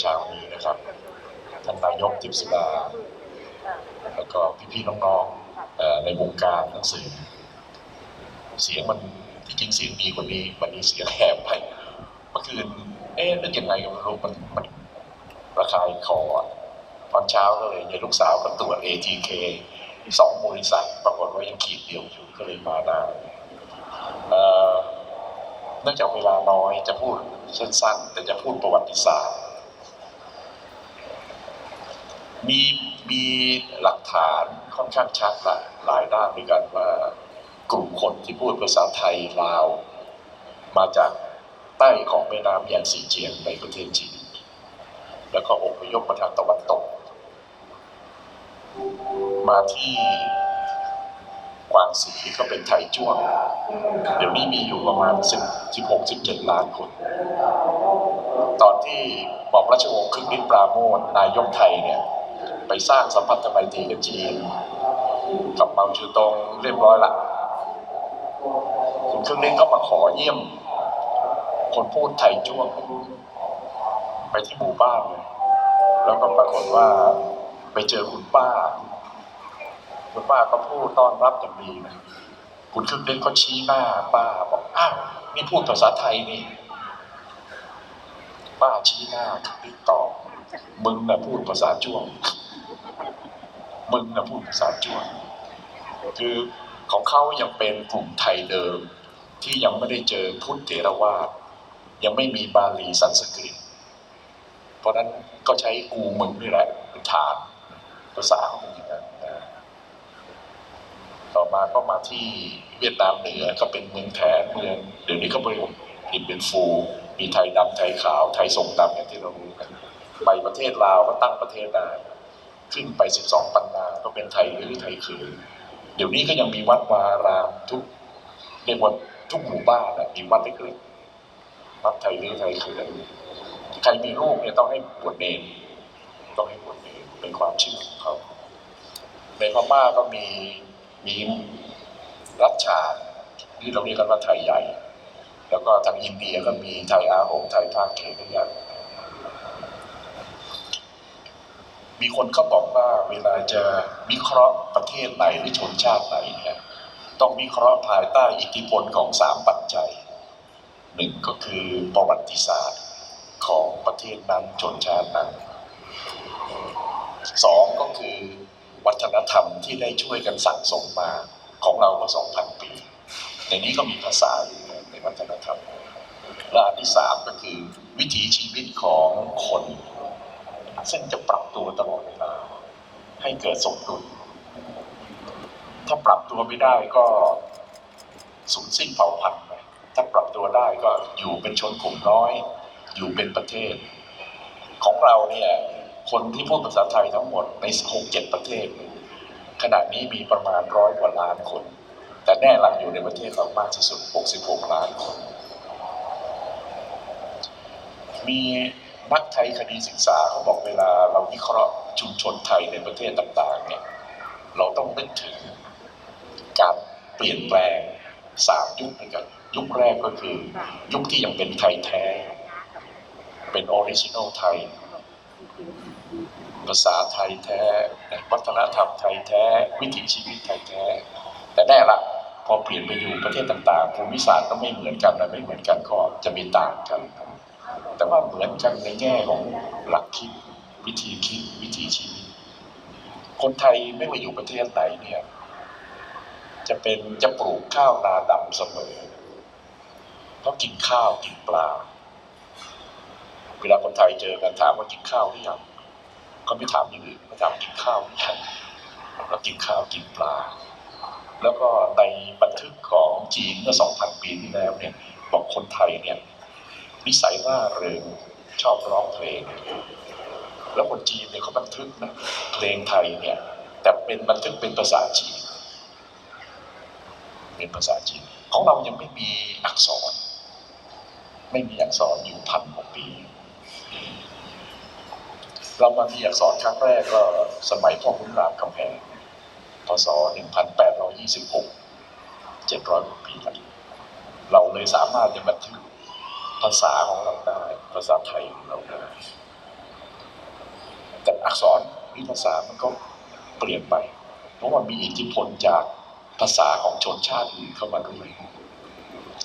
เช้านี้นะครับท่านนายกทิพสุดาแล้วก็พี่ๆน้องๆในวงการหนังสือ เสียงมันที่จริงเสียงดีกว่านี้วันนี้เสียงแหบไปเมื่อคืนเอ๊ะนึกยังไงก็ไม่รู้มันมันระคายคอตอนเช้าก็เลยยายลูกสาวก็ตรวจ ATK สองบริษัทปรากฏว่ายังขีดเดียวอยู่ก็เลยมาได้เอ่อเนื่องจากเวลาน้อยจะพูดสั้นๆ แต่จะพูดประวัติศาสตร์ มีมีหลักฐานค่อนข้างชัดหลายหลายด้านด้วยกันว่ากลุ่มคนที่พูดภาษาไทยลาว มาจากใต้ของแม่น้ำแยางสีเจียงในประเทศจีนแล้วก็อพยพมาทางตะวันตก มาที่กวางสีก็เป็นไทยจ้วง เดี๋ยวนี้มีอยู่ประมาณ10 16 17 ล้านคน ตอนที่บอกราชวงศ์คึกฤทธิ์ปราโมทนายกไทยเนี่ย ไปสร้างสัมพันธไมตรีกับจีนกับเมาจูตงเรียบร้อยละคุณเครึ่องนี้ก็มาขอเยี่ยม คนพูดไทยจ้วงไปที่หมู่บ้านเลยแล้วก็ปรากฏว่าไปเจอคุณป้า คุณป้าก็พูดต้อนรับอย่างดีนะคุณครึ่งเล่นเขาชี้หน้าป้าบอกอ้าวนี่พูดภาษาไทยนี่ป้าชี้หน้าครึ่งเล่นตอบมึงน่ะพูดภาษาจ้วง มึงนะพูดภาษาจ้วงคือของเขายังเป็นกลุ่มไทยเดิม ที่ยังไม่ได้เจอพุทธเถรวาทยังไม่มีบาลีสันสกฤต เพราะนั้นก็ใช้กูมึงนี่แหละเป็นฐานภาษาขาเป็นอย่างนั้นนะต่อมาก็มาที่เวียดนามเหนือก็เป็นเมืองแถนเมืองเดี๋ยวนี้ก็บริบผิดเป็นฟู มีไทยดำไทยขาว ไทยทรงดำอย่างที่เรารู้กันไปประเทศลาวก็ตั้งประเทศได้ ขึ้นไป 12 ปันนาก็เป็นไทยหรือไทยคือเดี๋ยวนี้ก็ยังมีวัดวาอารามทุกเรียกว่าทุกหมู่บ้านนะมีวัดเล็กๆวัดไทยหรือไทยคือใครมีลูกเนี่ยต้องให้บวชเนรต้องให้บวชเนรเป็นความเชื่อของเขาในพม่าก็มีมีรัชชาที่เราเรียกกันว่าไทยใหญ่ แล้วก็ทางอินเดียก็มีไทยอาหงไทยภาคเขตด้วยกัน มีคนเขาบอกว่าเวลาจะวิเคราะห์ประเทศไหนหรือชนชาติไหนเนี่ยต้องวิเคราะห์ภายใต้อิทธิพลของสามปัจจัยหนึ่งก็คือประวัติศาสตร์ของประเทศนั้นชนชาตินั้นสองก็คือวัฒนธรรมที่ได้ช่วยกันสั่งสมมาของเรามาสองพันปี ในนี้ก็มีภาษาอยู่ในวัฒนธรรมและอันที่สามก็คือวิถีชีวิตของคน ซึ่งจะปรับตัวตลอดเวลา ให้เกิดสมดุล ถ้าปรับตัวไม่ได้ก็สูญสิ้นเผ่าพันธุ์ไปถ้าปรับตัวได้ก็อยู่เป็นชนกลุ่มน้อย อยู่เป็นประเทศ ของเราเนี่ยคนที่พูดภาษาไทยทั้งหมดในหกเจ็ดประเทศ ขณะนี้มีประมาณร้อยกว่าล้านคน แต่แน่รังอยู่ในประเทศเรามากที่สุด 66 ล้านคน มี นักไทยคดีศึกษาเขาบอกเวลาเราวิเคราะห์ชุมชนไทยในประเทศต่าง ๆ เนี่ย เราต้องนึกถึงการเปลี่ยนแปลงสามยุคด้วยกัน ยุคแรกก็คือ ยุคที่ยังเป็นไทยแท้ เป็นออริจินอลไทย ภาษาไทยแท้ วัฒนธรรมไทยแท้ วิถีชีวิตไทยแท้ แต่แน่ละพอเปลี่ยนไปอยู่ประเทศต่าง ๆ ภูมิศาสตร์ก็ไม่เหมือนกันนะไม่เหมือนกันก็จะมีต่างกัน แต่ว่าเหมือนกันในแง่ของหลักคิด วิธีคิดวิถีชีวิตคนไทยไม่ว่าอยู่ประเทศไหนเนี่ย จะเป็นจะปลูกข้าวนาดำเสมอเพราะกินข้าวกินปลา เวลาคนไทยเจอกันถามว่ากินข้าวหรือยังก็ไม่ถามอย่างอื่นไม่ถามกินข้าวหรือยังเรากินข้าวกินปลา แล้วก็ในบันทึกของจีนเมื่อ 2,000 ปีที่แล้วเนี่ยบอกคนไทยเนี่ย นิสัยร่าเริงชอบร้องเพลง แล้วคนจีนเนี่ยเขาบันทึกนะเพลงไทยเนี่ย แต่เป็นบันทึกเป็นภาษาจีน เป็นภาษาจีน ของเรายังไม่มีอักษร ไม่มีอักษรอยู่พันกว่าปี เรามามีอักษรครั้งแรกก็สมัยพ่อขุนรามคำแหงพศ 1826 700กว่าปีแล้วเราเลยสามารถจะบันทึก ภาษาของเราได้ภาษาไทยของเราได้แต่อักษรหรือภาษามันก็เปลี่ยนไป เพราะว่ามีอิทธิพลจากภาษาของชนชาติอื่นเข้ามาด้วย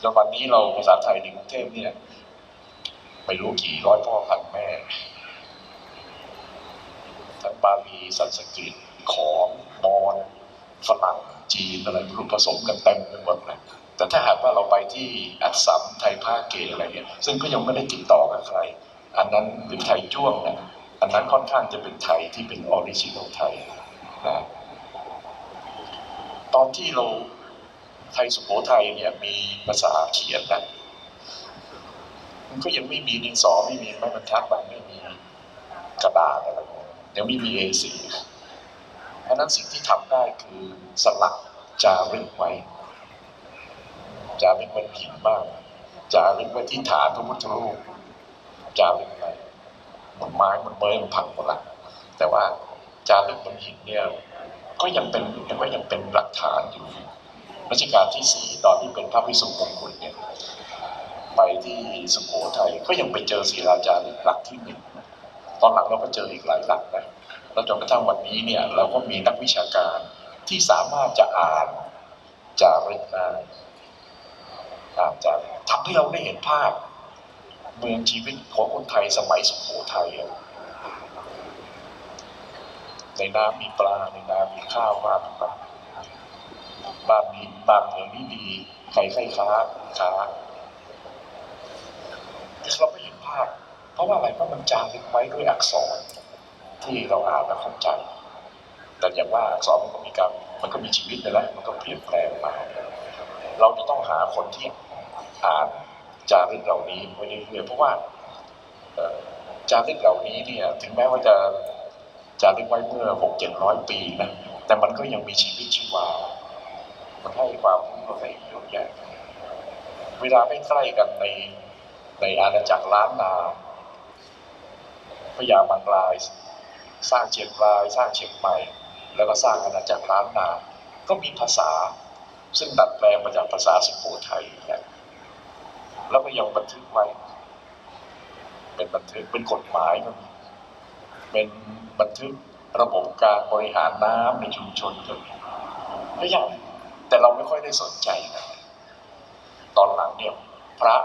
แล้ววันนี้เราภาษาไทยในกรุงเทพเนี่ยไม่รู้กี่ร้อยพ่อพันแม่ทั้งบาลีสันสกฤตขอมมอญฝรั่งจีนอะไรรู้ผสมกันเต็มไปหมดเลย แต่ถ้าหากว่าเราไปที่อัสสัมไทยภาคเกอะไรเนี่ยซึ่งก็ยังไม่ได้ติดต่อกับใคร อันนั้นหรือไทยจ้วงนี่ยอันนั้นค่อนข้างจะเป็นไทยที่เป็นออริจินอลไทยนะตอนที่เราไทยสุโขทัยเนี่ยมีภาษาเขียนนะมันก็ยังไม่มีดินสอไม่มีไม้บรรทัดบางไม่มีกระดาษอะไรพวกนี้ยังไม่มี A4 เพราะนั้นสิ่งที่ทำได้คือสลักจารึกไว้ จารึกไว้หินบ้างจารึกไว้ที่ฐานพระพุทธรูปจารึกไว้บนไม้บนเมยมันพังหมดละแต่ว่าจารึกบนหินเนี่ย ก็ยังเป็นยังก็ยังเป็นหลักฐานอยู่รัชกาลที่สี่ตอนที่เป็นพระพิสุมงคลเนี่ยไปที่สุโขทัยก็ยังไปเจอศิลาจารึกหลักที่หนึ่งตอนหลังเราก็เจออีกหลายหลักนะแล้วจนกระทั่งวันนี้เนี่ย เราก็มีนักวิชาการที่สามารถจะอ่านจารึกได้ อานจารึกทำให้เราได้เห็นภาพ เมืองชีวิตของคนไทยสมัยสุโขทัยในน้ำมีปลาในน้ำมีข้าวบ้านบ้านบ้านนี้บ้านเมืองนี้ดีใครใครค้าค้าเราไม่เห็นภาพ เพราะว่าอะไรเพราะมันจารึกไว้ด้วยอักษร ที่เราอ่านและเข้าใจ แต่อย่างว่าอักษรมันก็มีการมันก็มีชีวิตนะมันก็เปลี่ยนแปลงมา เราจะต้องหาคนที่อ่านจารึกเหล่านี้ไว้เรื่อยๆเพราะว่าจารึกเหล่านี้เนี่ย ถึงแม้ว่าจะจารึกไว้เมื่อหกเจ็ดร้อยปีนะแต่มันก็ยังมีชีวิตชีวา มันให้ความรู้อะไรเยอะแยะเวลาใกล้ๆกันในในอาณาจักรล้านนาพญาบางราย สร้างเชียงราย สร้างเชียงใหม่ แล้วก็สร้างอาณาจักรล้านนา ก็มีภาษา ซึ่งดัดแปลงมาจากภาษาสุโขทัยเนี่ยแล้วก็ยังบันทึกไว้ เป็นบันทึกเป็นกฎหมายมันเป็นบันทึกระบบการบริหารน้ำในชุมชนก็มีก็ยังแต่เราไม่ค่อยได้สนใจนะตอนหลังเนี่ยพระ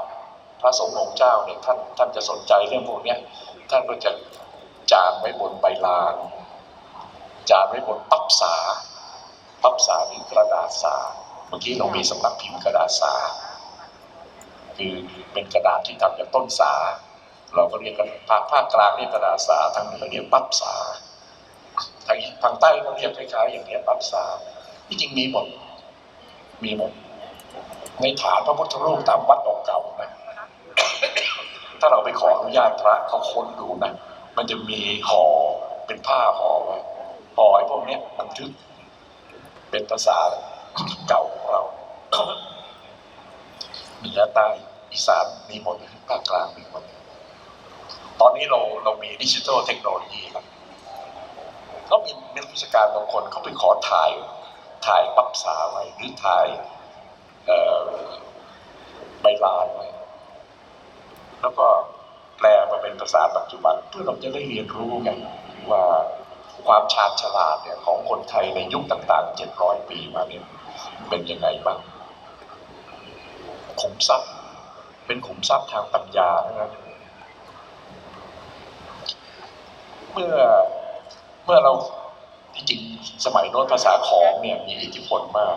พระสงฆ์องค์เจ้าเนี่ยท่านท่านจะสนใจเรื่องพวกเนี้ยท่านก็จะจานไว้บนใบลานจานไว้บนปับสาปับสาหรือกระดาษสา เมื่อกี้เรามีสำนักพิมพ์กระดาษสา คือเป็นกระดาษที่ทำจากต้นสา เราก็เรียกกันภาคภาคกลางเรียกกระดาษสาทางเหนือเรียกปั๊บสาทางทางใต้ก็เรียกคล้ายๆอย่างนี้ปั๊บสาที่จริงมีหมดมีหมด ในฐานพระพุทธรูปตามวัดเก่าๆนะถ้าเราไปขออนุญาตพระเขาค้นดูนะมันจะมีห่อเป็นผ้าห่อไว้ห่อไอ้พวกนี้ยบันทึกเป็นภาษา เก่าของเราเหนือใต้อีสานมีหมดภาคกลางมีหมดตอนนี้เราเรามีดิจิทัลเทคโนโลยีครับก็มีนักวิชาการบางคนเขาไปขอถ่ายถ่ายปับสาไว้หรือถ่ายใบลานไว้แล้วก็แปลมาเป็นภาษาปัจจุบัน เพื่อเราจะได้เรียนรู้ไงว่าความชาญฉลาดเนี่ยของคนไทยในยุคต่างๆ 700 ปีมาเนี่ย เป็นยังไงบ้างขุมทรัพย์เป็นขุมทรัพย์ทางปัญญานะครับเมื่อเมื่อเราที่จริงสมัยโน้นภาษาของเนี่ยมีอิทธิพลมาก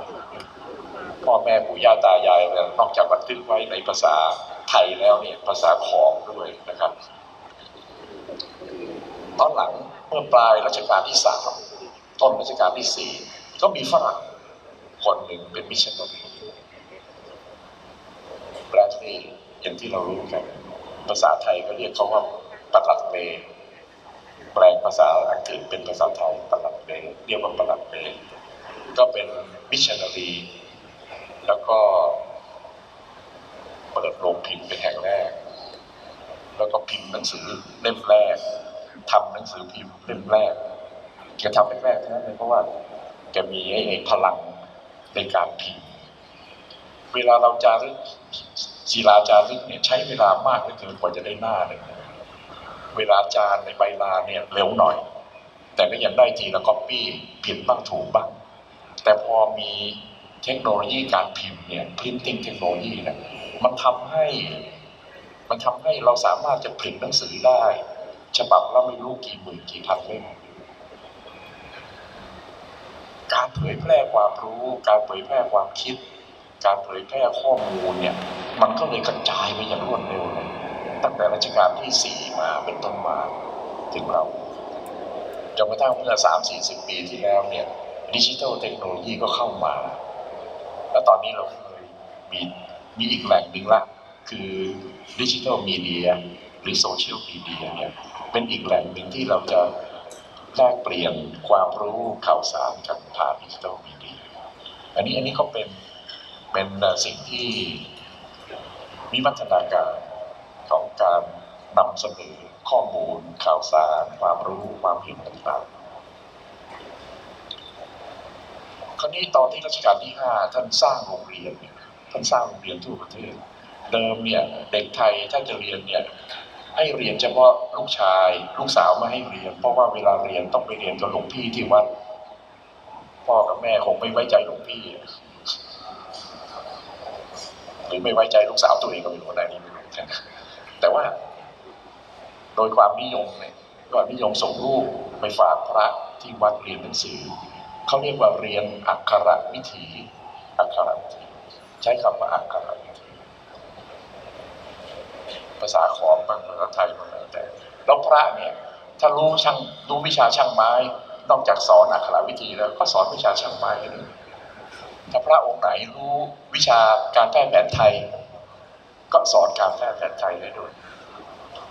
พ่อแม่ปู่ย่าตายายเนี่ยนอกจากบันทึกไว้ในภาษาไทยแล้วเนี่ยภาษาของด้วยนะครับตอนหลังเมื่อปลายรัชกาลที่สามต้นรัชกาลที่สี่ก็มีฝรั่ง คนหนึ่งเป็นมิชชันนารีแบรดลีย์อย่างที่เรารู้กัน ภาษาไทยก็เรียกเขาว่าปลัดเมแปลงภาษาอังกฤษเป็นภาษาไทยปลัดเมเรียกว่าปลัดเมก็เป็นมิชชันนารีแล้วก็เปิดโรงพิมพ์เป็นแห่งแรก แล้วก็พิมพ์หนังสือเล่มแรกทำหนังสือพิมพ์เล่มแรกแกทำแรกๆเท่านั้นเลยเพราะว่าแกมีไอ้พลัง ในการพิมพ์เวลาเราจารึกศิลาจารึกเนี่ยใช้เวลามากเหลือเกินกว่าจะได้หน้าหนึ่งเวลาจานในใบลาเนี่ยเร็วหน่อย แต่ก็ยังได้ทีละก๊อปปี้ผิดบ้างถูกบ้าง แต่พอมีเทคโนโลยีการพิมพ์เนี่ยพิมพ์ติ้งเทคโนโลยีเนี่ยมันทำให้มันทำให้เราสามารถจะผลิตหนังสือได้ ฉบับละไม่รู้กี่หมื่นกี่พันเล่ม การเผยแพร่ความรู้ การเผยแพร่ความคิด การเผยแพร่ข้อมูลเนี่ย มันก็เลยกระจายไปอย่างรวดเร็วเลยตั้งแต่รัชกาลที่สี่มาเป็นต้นมาถึงเราจนกระทั่งเมื่อสามสี่สิบปีที่แล้วเนี่ยดิจิทัลเทคโนโลยีก็เข้ามา แล้วตอนนี้เราเคยมีมีอีกแหล่งหนึ่งละ คือดิจิทัลมีเดียหรือโซเชียลมีเดียเนี่ยเป็นอีกแหล่งหนึ่งที่เราจะ แลกเปลี่ยนความรู้ข่าวสารกันผ่านดิจิทัลมีเดียอันนี้อันนี้ก็เป็นเป็นสิ่งที่มีพัฒนาการของการนำเสนอข้อมูลข่าวสาร ความรู้ความเห็นต่างๆ คราวนี้ตอนที่รัชกาลที่ห้าท่านสร้างโรงเรียนเนี่ยท่านสร้างโรงเรียนทั่วประเทศ เดิมเนี่ยเด็กไทยถ้าจะเรียนเนี่ย ให้เรียนเฉพาะลูกชาย ลูกสาวไม่ให้เรียน เพราะว่าเวลาเรียนต้องไปเรียนกับหลวงพี่ที่วัดพ่อกับแม่คงไม่ไว้ใจหลวงพี่หรือไม่ไว้ใจลูกสาวตัวเองก็ไม่รู้อะไรนี่ไม่รู้แต่ว่า โดยความนิยมเนี่ยความนิยมส่งลูกไปฝากพระที่วัดเรียนหนังสือเขาเรียกว่าเรียนอักขระวิถีอักขระวิถีใช้คำว่าอักขระวิถี ภาษาขอมบางภาษาไทยบางแล้วแต่แล้วพระเนี่ยถ้ารู้ช่างรู้วิชาช่างไม้ นอกจากสอนอักขรวิธีแล้วก็สอนวิชาช่างไม้ด้วยถ้าพระองค์ไหนรู้วิชาการแพทย์แผนไทย ก็สอนการแพทย์แผนไทยได้ด้วย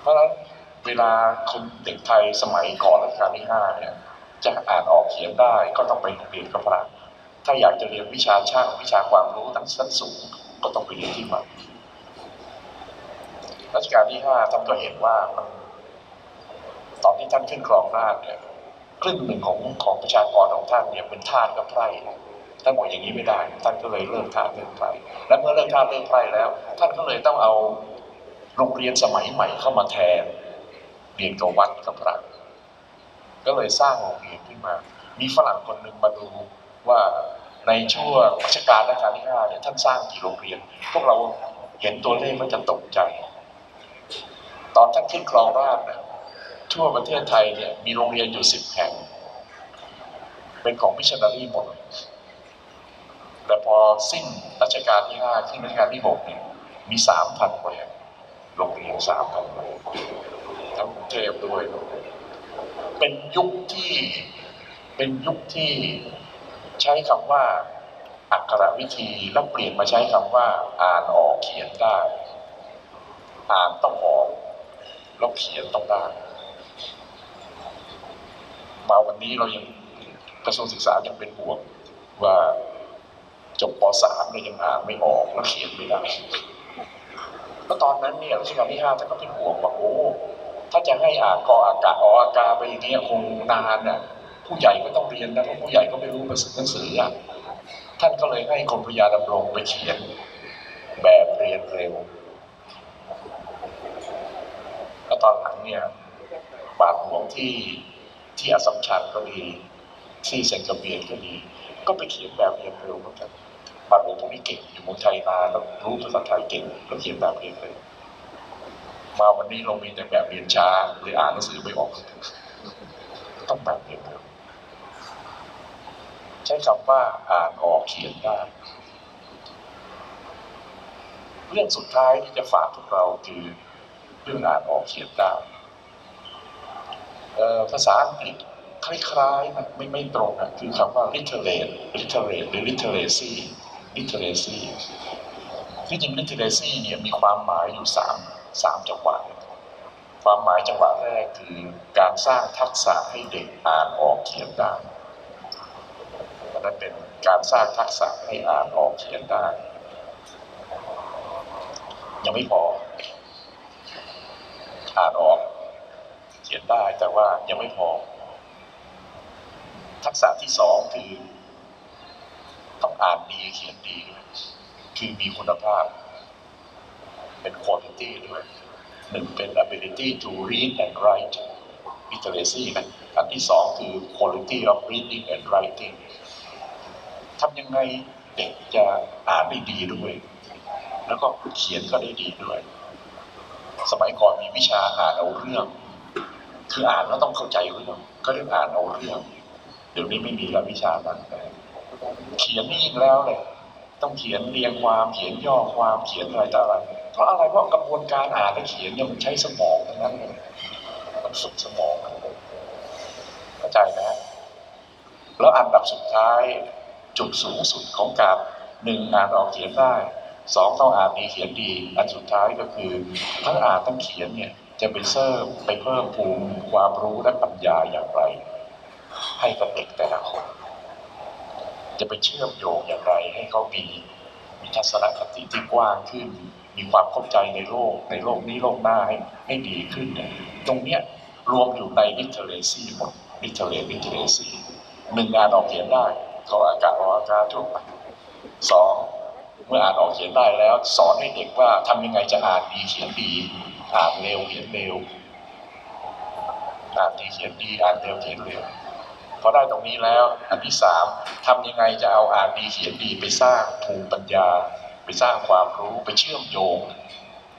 เพราะฉะนั้นเวลาคนเด็กไทยสมัยก่อนรัชกาลที่ห้าเนี่ยจะอ่านออกเขียนได้ก็ต้องไปเรียนกับพระถ้าอยากจะเรียนวิชาช่างวิชาความรู้ทั้งชั้นสูงก็ต้องไปเรียนที่วัด รัชกาลที่ห้าท่านก็เห็นว่าตอนที่ท่านขึ้นครองราชเนี่ยครึ่งหนึ่งของของประชากรของท่านเนี่ยเป็นทาสกับไพร่ท่านบอกอย่างนี้ไม่ได้ ท่านก็เลยเลิกทาสเลิกไพร่และเมื่อเลิกทาสเลิกไพร่แล้ว ท่านก็เลยต้องเอาโรงเรียนสมัยใหม่เข้ามาแทนเรียนกับวัดกับพระก็เลยสร้างโรงเรียนขึ้นมา มีฝรั่งคนหนึ่งมาดูว่าในช่วงรัชกาลรัชกาลที่ห้าเนี่ยท่านสร้างกี่โรงเรียน พวกเราเห็นตัวเลขมันจะตกใจ ตอนท่านขึ้นครองราชย์นะทั่วประเทศไทยเนี่ยมีโรงเรียนอยู่สิบแห่ง เป็นของมิชชันนารีหมด แต่พอสิ้นรัชกาลที่ห้าขึ้นรัชกาลที่หกเนี่ยมีสามพันกว่าแห่งโรงเรียนสามพันกว่าทั้งกรุงเทพด้วย เป็นยุคที่เป็นยุคที่ใช้คำว่าอักขรวิธีแล้วเปลี่ยนมาใช้คำว่า อ่านออกเขียนได้ อ่านต้องออก แล้วเขียนต้องได้มาวันนี้เรายังกระทรวงศึกษายังเป็นห่วงว่าจบป .3 เนี่ยยังอ่านไม่ออกแล้วเขียนไม่ได้แล้วตอนนั้นเนี่ยรัชกาลที่ห้าท่านก็เป็นห่วงว่าโอ้ถ้าจะให้อ่านกออากาอออากาไปอย่างเงี้ยคงนานน่ะผู้ใหญ่ก็ต้องเรียนนะเพราะผู้ใหญ่ก็ไม่รู้ภาษาหนังสืออะท่านก็เลยให้กรมพยาดำรงไปเขียนแบบเรียนเร็ว แล้ว ตอนหลังเนี่ยบาทหลวงที่ที่อสสัมชัญก็ดี ที่เซนกรเบียนก็ดี ก็ไปเขียนแบบเรียนเร็วเหมือนกันบาทหลวงพวกนี้เก่งอยู่เมืองไทยนาแล้วรู้ภาษาไทยเก่งแล้วเขียนแบบเรียนเร็วมาวันนี้เรามีแต่แบบเรียนช้าเลยอ่านหนังสือไม่ออกต้องแบบเรียนเร็วใช้คำว่าอ่านออกเขียนได้เรื่องสุดท้ายที่จะฝากพวกเราคือ รื่องอ่านออกเขียนได้ภาษาอังกฤษคล้ายๆมันไม่ไม่ตรงอะคือคำว่า literate literate หรือ literacy literacy ที่จริง literacy เนี่ยมีความหมายอยู่สามสามจังหวะความหมายจังหวะแรกคือการสร้างทักษะให้เด็กอ่านออกเขียนได้อันนั้นเป็นการสร้างทักษะให้อ่านออกเขียนได้ ยังไม่พอ อ่านออก เขียนได้แต่ว่ายังไม่พอ ทักษะที่สองคือ ต้องอ่านดีเขียนดีคือมีคุณภาพ เป็น quality ด้วยหนึ่งเป็น ability to read and write literacy นะอันที่สองคือ quality of reading and writing ทำยังไงเด็กจะอ่านได้ดีด้วย แล้วก็เขียนก็ได้ดีด้วย สมัยก่อนมีวิชาอ่านเอาเรื่อง คืออ่านแล้วต้องเข้าใจเรื่องก็เรียกอ่านเอาเรื่อง เดี๋ยวนี้ไม่มีแล้ววิชานั้นเขียนนี่ยิ่งแล้วเลยต้องเขียนเรียงความเขียนย่อความเขียนอะไรต่ออะไรเพราะอะไรเพราะกระบวนการอ่านและเขียนเนี่ยมันใช้สมองทั้งนั้นเลยมันฝึกสมองเข้าใจนะ แล้วอันดับสุดท้ายจุดสูงสุดของการหนึ่งอ่านออกเขียนได้ สองต้องอ่านดีเขียนดี อันสุดท้ายก็คือทั้งอ่านทั้งเขียนเนี่ยจะไปเสริมไปเพิ่มภูมิความรู้และปัญญาอย่างไร ให้กับเด็กแต่ละคน จะไปเชื่อมโยงอย่างไร ให้เขามีมีทัศนคติที่กว้างขึ้น มีความเข้าใจในโลก ในโลกนี้โลกหน้าให้ให้ดีขึ้น ตรงเนี้ยรวมอยู่ใน literacy หมด literate literacy หนึ่งงานออกเขียนได้เขาอากาศออกอากาศทั่วไปสอง เมื่ออ่านออกเขียนได้แล้ว สอนให้เด็กว่าทำยังไงจะอ่านดีเขียนดี อ่านเร็วเขียนเร็วอ่านดีเขียนดีอ่านเร็วเขียนเร็วพอได้ตรงนี้แล้ว อันที่สามทำยังไงจะเอาอ่านดีเขียนดีไปสร้างภูมิปัญญา ไปสร้างความรู้ไปเชื่อมโยง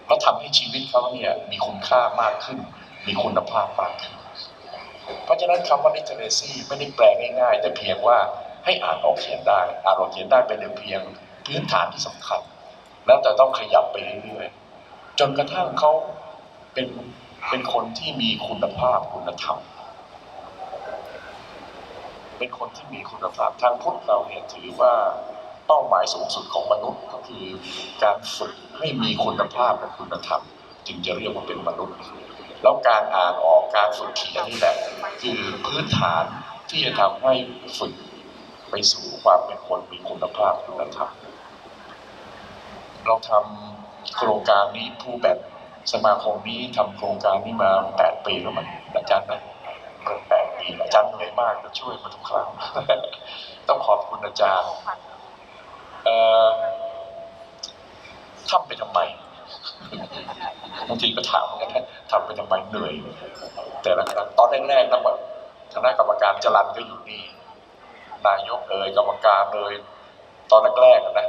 แล้วทำให้ชีวิตเขาเนี่ยมีคุณค่ามากขึ้น มีคุณภาพมากขึ้น เพราะฉะนั้นคำว่า literacy ไม่ได้แปลง่ายๆ แต่เพียงว่าให้อ่านออกเขียนได้ อ่านออกเขียนได้เป็นเพียง พื้นฐานที่สำคัญ แล้วแต่ต้องขยับไปเรื่อยๆจนกระทั่งเขาเป็นเป็นคนที่มีคุณภาพคุณธรรม เป็นคนที่มีคุณภาพทางพุทธเราเนี่ยถือว่าเป้าหมายสูงสุดของมนุษย์ก็คือการฝึกให้มีคุณภาพและคุณธรรม จึงจะเรียกว่าเป็นมนุษย์ แล้วการอ่านออกการฝึกเขียนนี่แหละคือพื้นฐานที่จะทำให้ฝึกไปสู่ความเป็นคนมีคุณภาพคุณธรรม เราทำโครงการนี้ผู้แบบสมาคมนี้ทำโครงการนี้มาแปดปีแล้วมันอาจารย์นะเกินแปดปีอาจารย์เหนื่อยมากแต่ช่วยมาทุกครั้ง ต้องขอบคุณอาจารย์เอ่อทำไปทำไมบางทีก็ถามเหมือนกันนะทำไปทำไมเหนื่อย แต่ละครั้งตอนแรกๆนะแบบคณะกรรมการจรันก็อยู่นี่นายกเอ่ยกรรมการเลยตอนแรกๆอะนะ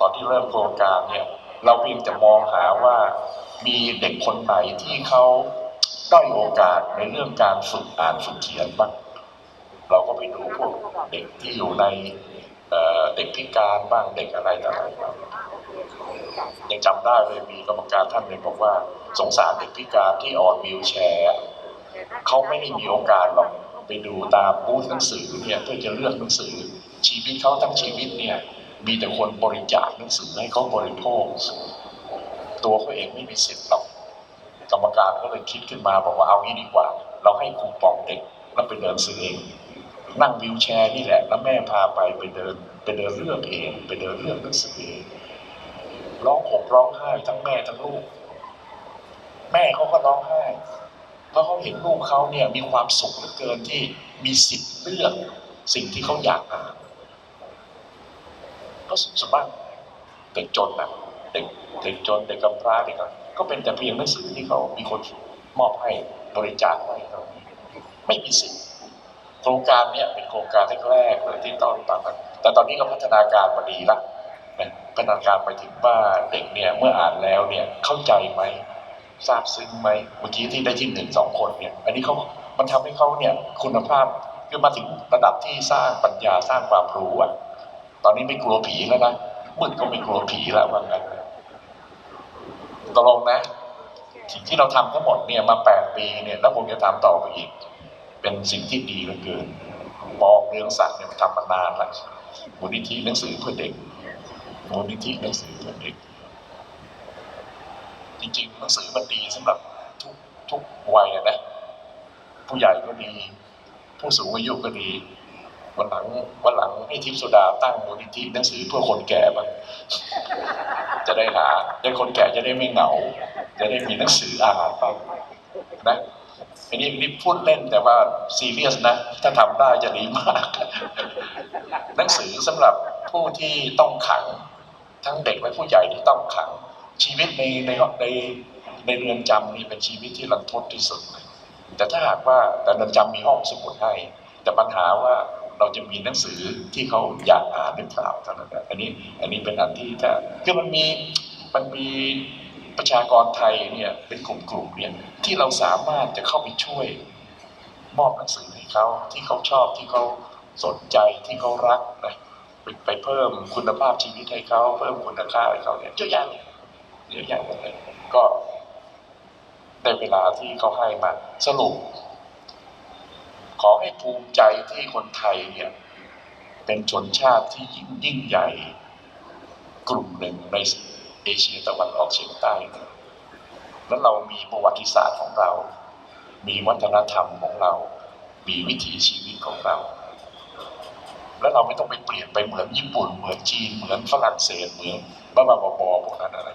ตอนที่เริ่มโครงการเนี่ย เราเพียงจะมองหาว่ามีเด็กคนไหนที่เขาได้โอกาสในเรื่องการฝึกอ่านฝึกเขียนบ้างเราก็ไปดูพวกเด็กที่อยู่ในเเด็กพิการบ้างเด็กอะไรต่างๆยังจำได้เลยมีกรรมการท่านหนึ่งบอกว่า สงสารเด็กพิการที่ออนวิวแชร์เขาไม่ได้มีโอกาสหรอกไปดูตามบูธหนังสือเนี่ยเพื่อจะเลือกหนังสือชีวิตเขาทั้งชีวิตเนี่ย มีแต่คนบริจาคหนังสือให้เขาบริโภค ตัวเขาเองไม่มีสิทธิ์หรอกกรรมการก็เลยคิดขึ้นมาบอกว่าเอางี้ดีกว่า เราให้คูปองเด็กแล้วไปเดินซื้อเอง นั่งวิวแชร์นี่แหละแล้วแม่พาไปไปเดินไปเดินเลือกเอง ไปเดินเลือกหนังสือเองร้องห่มร้องไห้ทั้งแม่ทั้งลูก แม่เขาก็ร้องไห้เพราะเขาเห็นลูกเขาเนี่ยมีความสุขเหลือเกินที่มีสิทธิ์เลือกสิ่งที่เขาอยากอ่าน ก็สมมติเด็กจนนะเด็กเด็กจนเด็กกำพร้าเด็กก็เป็นแต่เพียงหนังสือที่เขามีคนมอบให้บริจาคให้เราไม่มีสิทธิ์โครงการเนี้ยเป็นโครงการแรกๆเลยที่ตอนตอนนั้นแต่ตอนนี้ก็พัฒนาการมาดีละพัฒนาการไปถึงว่าเด็กเนี่ยเมื่ออ่านแล้วเนี่ยเข้าใจไหมทราบซึ้งไหมเมื่อกี้ที่ได้ที่หนึ่งสองคนเนี่ย อันนี้เขามันทำให้เขาเนี่ยคุณภาพคือมาถึงระดับที่สร้างปัญญาสร้างความรู้อะ ตอนนี้ไม่กลัวผีแล้วนะมืดก็ไม่กลัวผีแล้วว่างั้นตกลงนะสิ่งที่เราทำทั้งหมดเนี่ยมาแปดปีเนี่ยแล้วผมจะทำต่อไปอีก เป็นสิ่งที่ดีเหลือเกินมองเรื่องสัตว์เนี่ยมันทำมานานแล้วมูลนิธิหนังสือเพื่อเด็กมูลนิธิหนังสือเพื่อเด็ก จริงๆหนังสือมันดีสำหรับทุกทุกวัยนะ ผู้ใหญ่ก็ดี ผู้สูงอายุก็ดี วันหลังวันหลังให้ทิพย์โซดาตั้งมูลนิธิหนังสือเพื่อคนแก่บ้างจะได้หาได้คนแก่จะได้ไม่เหงา จะได้มีหนังสืออ่านบ้างนะอันนี้อันนี้พูดเล่นแต่ว่าซีเรียสนะ ถ้าทำได้จะดีมาก หนังสือสำหรับผู้ที่ต้องขัง ทั้งเด็กและผู้ใหญ่ที่ต้องขัง ชีวิตในในในในเรือนจำนี่เป็นชีวิตที่รันทดที่สุด แต่ถ้าหากว่าแต่เรือนจำมีห้องสมุดให้ แต่ปัญหาว่า เราจะมีหนังสือที่เขาอยากอ่านหรือเปล่าเท่านั้นแหละอันนี้อันนี้เป็นอันที่ถ้าคือมันมีมันมีประชากรไทยเนี่ยเป็นกลุ่มๆเนี่ยที่เราสามารถจะเข้าไปช่วยมอบหนังสือให้เขาที่เขาชอบที่เขาสนใจที่เขารักนะไปไปเพิ่มคุณภาพชีวิตให้เขาเพิ่มคุณค่าให้เขาเนี่ยเยอะแยะเยเยอะแยะเลยก็ในเวลาที่เขาให้มาสรุป ขอให้ภูมิใจที่คนไทยเนี่ยเป็นชนชาติที่ยิ่งยิ่งใหญ่กลุ่มหนึ่งในเอเชียตะวันออกเฉียงใต้แล้วเรามีประวัติศาสตร์ของเรา มีวัฒนธรรมของเรา มีวิถีชีวิตของเรา แล้วเราไม่ต้องไปเปลี่ยนไปเหมือนญี่ปุ่น เหมือนจีน เหมือนฝรั่งเศส เหมือนบ้าบ้าๆบอพวกนั้นอะไร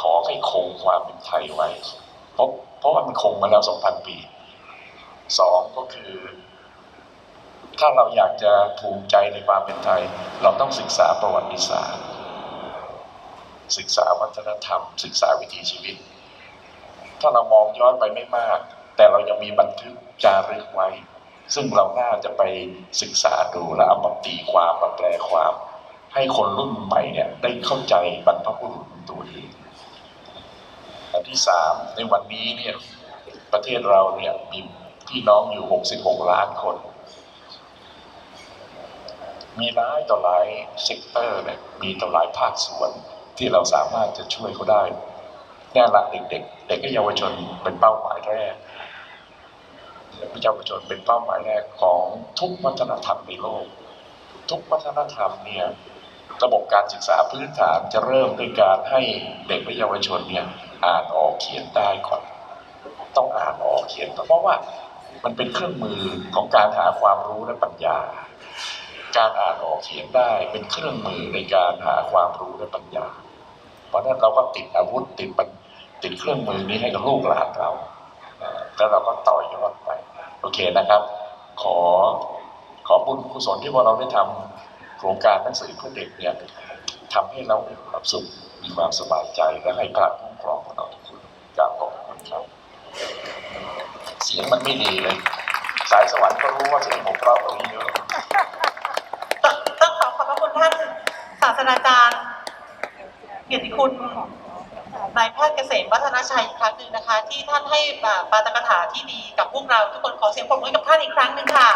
ขอให้คงความเป็นไทยไว้ เพราะเพราะว่ามันคงมาแล้วสองพันปี สองก็คือ ถ้าเราอยากจะภูมิใจในความเป็นไทย เราต้องศึกษาประวัติศาสตร์ ศึกษาวัฒนธรรม ศึกษาวิถีชีวิต ถ้าเรามองย้อนไปไม่มาก แต่เรายังมีบันทึกจารึกไว้ ซึ่งเราน่าจะไปศึกษาดูและเอามาตีความมาแปลความ ให้คนรุ่นใหม่เนี่ยได้เข้าใจบรรพบุรุษตัวเองอันที่สามในวันนี้เนี่ยประเทศเราเนี่ยมี พี่น้องอยู่ 66 ล้านคน มีหลายต่อหลายเซกเตอร์เนี่ยมีต่อหลายภาคส่วนที่เราสามารถจะช่วยเขาได้แน่ละเด็ก ๆ เด็กและเยาวชนเป็นเป้าหมายแรกเด็กและเยาวชนเป็นเป้าหมายแรกของทุกวัฒนธรรมในโลก ทุกวัฒนธรรมเนี่ยระบบการศึกษาพื้นฐานจะเริ่มด้วยการให้เด็กและเยาวชนเนี่ยอ่านออกเขียนได้ก่อน ต้องอ่านออกเขียนเพราะว่า มันเป็นเครื่องมือของการหาความรู้และปัญญา การอ่านออกเขียนได้เป็นเครื่องมือในการหาความรู้และปัญญา เพราะนั้นเราก็ติดอาวุธติดปัญติดเครื่องมือนี้ให้กับลูกหลานเราแล้วเราก็ต่อยอดไป โอเคนะครับ ขอขอบุญกุศลที่พวกเราได้ทำโครงการหนังสือเพื่อเด็กเนี่ยทำให้เรามีความสุขมีความสบายใจและให้พระคุ้มครองพวกเราทุกคนกราบขอบคุณครับ เสียงมันไม่ดีเลย สายสวรรค์ก็รู้ว่าเสียงผมเพราะกว่านี้เยอะต้องต้องขอขอบพระคุณท่านศาสตราจารย์เกียรติคุณนายแพทย์เกษมวัฒนชัยอีกครั้งหนึ่งนะคะ ที่ท่านให้ปาปาตกถาที่ดีกับพวกเราทุกคนขอเสียงปรบมือกับท่านอีกครั้งหนึ่งค่ะ